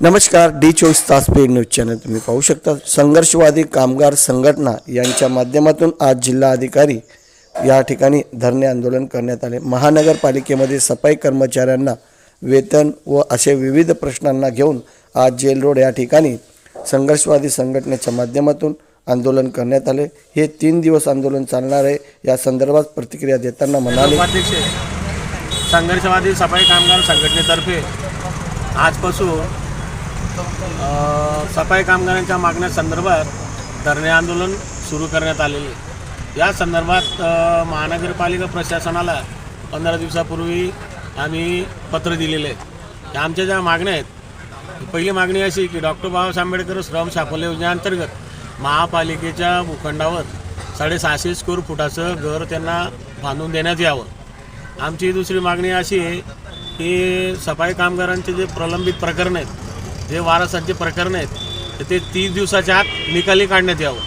नमस्कार डी चोवीस तास पेड न्यूज चॅनल तुम्ही पाहू शकता. संघर्षवादी कामगार संघटना यांच्या माध्यमातून आज जिल्हा अधिकारी या ठिकाणी धरणे आंदोलन करण्यात आले. महानगरपालिकेमध्ये सफाई कर्मचाऱ्यांना वेतन व असे विविध प्रश्नांना घेऊन आज जेल रोड या ठिकाणी संघर्षवादी संघटनेच्या माध्यमातून आंदोलन करण्यात आले. हे तीन दिवस आंदोलन चालणार आहे. या संदर्भात प्रतिक्रिया देताना म्हणाले संघर्षवादी सफाई कामगार संघटनेतर्फे आजपासून सफाई कामगारांच्या मागण्या संदर्भात धरणे आंदोलन सुरू करण्यात आलेले. या संदर्भात महानगरपालिका प्रशासनाला पंधरा दिवसापूर्वी आम्ही पत्र दिलेले. आहे आमच्या ज्या मागण्या आहेत पहिली मागणी अशी की डॉक्टर बाबासाहेब आंबेडकर श्रम साफल्य योजनेअंतर्गत महापालिकेच्या भूखंडावर साडेसहाशे स्क्वेअर फुटाचं घर त्यांना बांधून देण्यात यावं. आमची दुसरी मागणी अशी आहे की सफाई कामगारांचे जे प्रलंबित प्रकरण आहेत जे वारसाचे प्रकरण आहेत तर ते तीस दिवसाच्या आत निकाली काढण्यात यावं.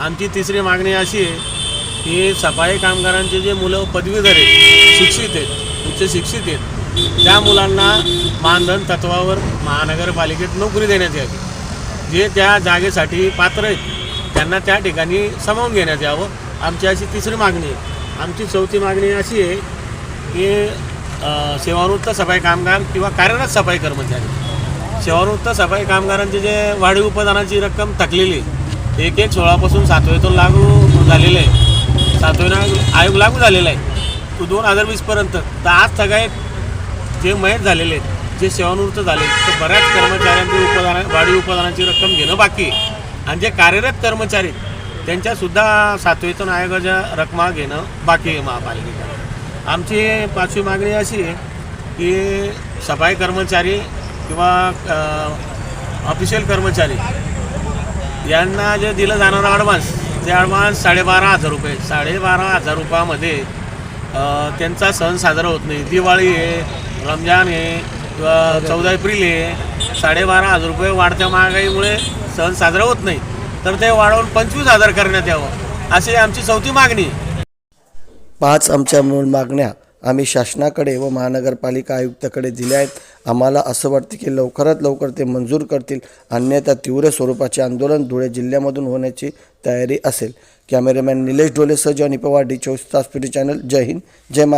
आमची तिसरी मागणी अशी आहे की सफाई कामगारांचे जे मुलं पदवीधर आहेत शिक्षित आहेत उच्च शिक्षित आहेत त्या मुलांना मानधन तत्वावर महानगरपालिकेत नोकरी देण्यात यावी. जे त्या जागेसाठी पात्र आहेत त्यांना त्या ठिकाणी सामावून घेण्यात यावं. आमची अशी तिसरी मागणी आहे. आमची चौथी मागणी अशी आहे की अ, सफाई कामगार किंवा कार्यरत सफाई कर्मचारी सेवानिवृत्त सफाई कामगारांचे जे वाढीव उपदानाची रक्कम थकलेली आहे, एक एक सोळापासून सातवेतून लागू झालेलं आहे. सातवे आयोग लागू झालेला आहे. तो दोन हजार वीसपर्यंत तर आज सगळे जे मयत झालेले आहेत जे सेवानिवृत्त झाले तर बऱ्याच कर्मचाऱ्यांची उपदाना वाढीव उपदानाची रक्कम घेणं बाकी आहे. आणि जे कार्यरत कर्मचारी त्यांच्यासुद्धा सातवेतून आयोगाच्या रकमा घेणं बाकी आहे महापालिकेच्या आमची पाचवी मागणी अशी आहे की सफाई कर्मचारी किंवा ऑफिशियल कर्मचारी यांना जे दिलं जाणारं ॲडव्हान्स ते ॲडव्हान्स साडेबारा हजार रुपये साडेबारा हजार रुपयामध्ये त्यांचा सण साजरा होत नाही. दिवाळी आहे रमजान आहे किंवा चौदा एप्रिल आहे साडेबारा हजार रुपये वाढत्या महागाईमुळे सण साजरा होत नाही. तर ते वाढवून पंचवीस हजार करण्यात यावं अशी आमची चौथी मागणी पाच आमच्या मूळ मागण्या आम्ही शासनाकडे व महानगरपालिका आयुक्ताकडे दिल्या आहेत. आम्हाला असं वाटतं की लवकरात लवकर ते मंजूर करतील. अन्यथा तीव्र स्वरूपाचे आंदोलन धुळे जिल्ह्यामधून होण्याची तयारी असेल. कॅमेरामॅन निलेश डोलेसह जॉनी पवार डी चोवीस तास पीटी चॅनल. जय हिंद जय मा